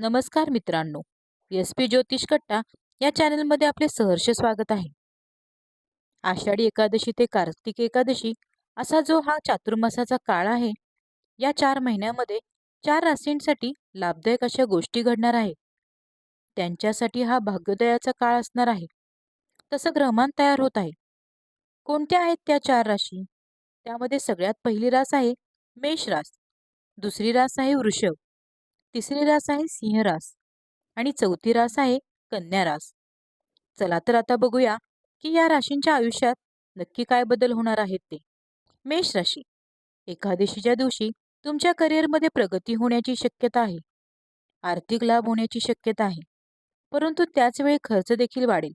नमस्कार मित्रांनो S P ज्योतिष कट्टा या चॅनलमध्ये आपले सहर्ष स्वागत आहे. आषाढी एकादशी ते कार्तिक एकादशी असा जो हा चातुर्मासाचा काळ आहे या चार महिन्यामध्ये चार राशींसाठी लाभदायक अशा गोष्टी घडणार आहे त्यांच्यासाठी हा भाग्योदयाचा काळ असणार आहे. तसं ग्रहमान तयार होत आहे. कोणत्या आहेत त्या चार राशी? त्यामध्ये सगळ्यात पहिली रास आहे मेष रास. दुसरी रास आहे वृषभ. तिसरी रास आहे सिंह रास आणि चौथी रास आहे कन्या रास. चला तर आता बघूया की या राशींच्या आयुष्यात नक्की काय बदल होणार आहेत ते. मेष राशी. एकादशीच्या दिवशी तुमच्या करिअरमध्ये प्रगती होण्याची शक्यता आहे. आर्थिक लाभ होण्याची शक्यता आहे. परंतु त्याच वेळी खर्च देखील वाढेल.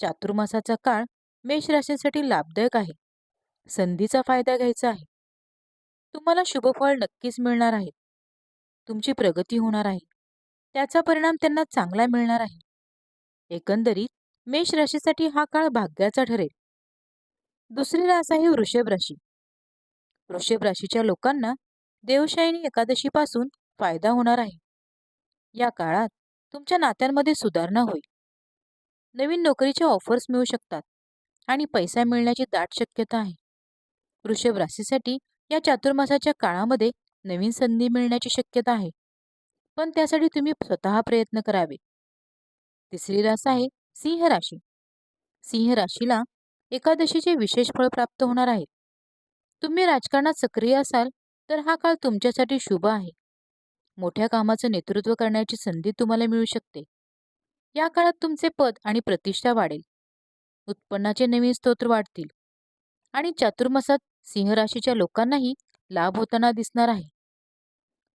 चातुर्मासाचा काळ मेष राशीसाठी लाभदायक आहे. संधीचा फायदा घ्यायचा आहे. तुम्हाला शुभफळ नक्कीच मिळणार आहे. तुमची प्रगती होणार आहे. त्याचा परिणाम त्यांना चांगला मिळणार आहे. एकंदरीत मेष राशीसाठी हा काळ भाग्याचा ठरेल. दुसरी रास आहे वृषभ राशी. वृषभ राशीच्या लोकांना देवशायनी एकादशीपासून फायदा होणार आहे. या काळात तुमच्या नात्यांमध्ये सुधारणा होईल. नवीन नोकरीच्या ऑफर्स मिळू शकतात आणि पैसा मिळण्याची दाट शक्यता आहे. वृषभ राशीसाठी या चातुर्मासाच्या काळामध्ये नवीन संधी मिळण्याची शक्यता आहे. पण त्यासाठी तुम्ही स्वतः प्रयत्न करावे. तिसरी रास आहे सिंह राशी. सिंह राशीला एकादशीचे विशेष फळ प्राप्त होणार आहे. तुम्ही राजकारणात सक्रिय असाल तर हा काळ तुमच्यासाठी शुभ आहे. मोठ्या कामाचं नेतृत्व करण्याची संधी तुम्हाला मिळू शकते. या काळात तुमचे पद आणि प्रतिष्ठा वाढेल. उत्पन्नाचे नवीन स्तोत्र वाढतील. आणि चातुर्मासात सिंह राशीच्या लोकांनाही लाभ होताना दिसणार आहे.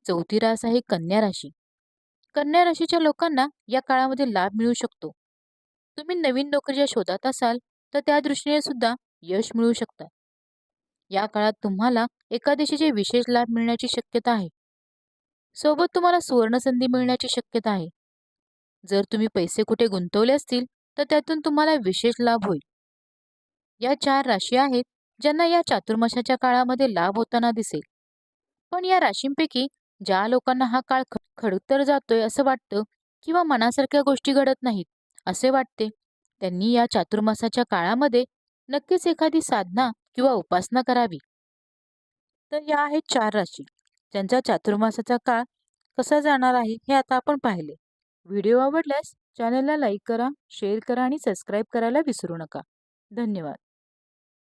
चौथी रास आहे कन्या राशी. कन्या राशीच्या लोकांना या काळामध्ये लाभ मिळू शकतो. तुम्ही नवीन नोकरीच्या शोधात असाल तर त्या दृष्टीने सुद्धा यश मिळू शकतात या काळात तुम्हाला एकादशीचे विशेष लाभ मिळण्याची शक्यता आहे. सोबत तुम्हाला सुवर्ण संधी मिळण्याची शक्यता आहे. जर तुम्ही पैसे कुठे गुंतवले असतील तर त्यातून तुम्हाला विशेष लाभ होईल. या चार राशी आहेत ज्यांना या चातुर्माशाच्या काळामध्ये लाभ होताना दिसेल. पण या राशींपैकी ज्या लोकांना हा काळ खडतर जातोय असं वाटतं किंवा मनासारख्या गोष्टी घडत नाहीत असे वाटते त्यांनी या चातुर्मासाच्या काळामध्ये नक्कीच एखादी साधना किंवा उपासना करावी. तर या आहेत चार राशी ज्यांचा चातुर्मासाचा काळ कसा जाणार आहे हे आता आपण पाहिले. व्हिडिओ आवडल्यास चॅनलला लाईक करा शेअर करा आणि सबस्क्राईब करायला विसरू नका. धन्यवाद.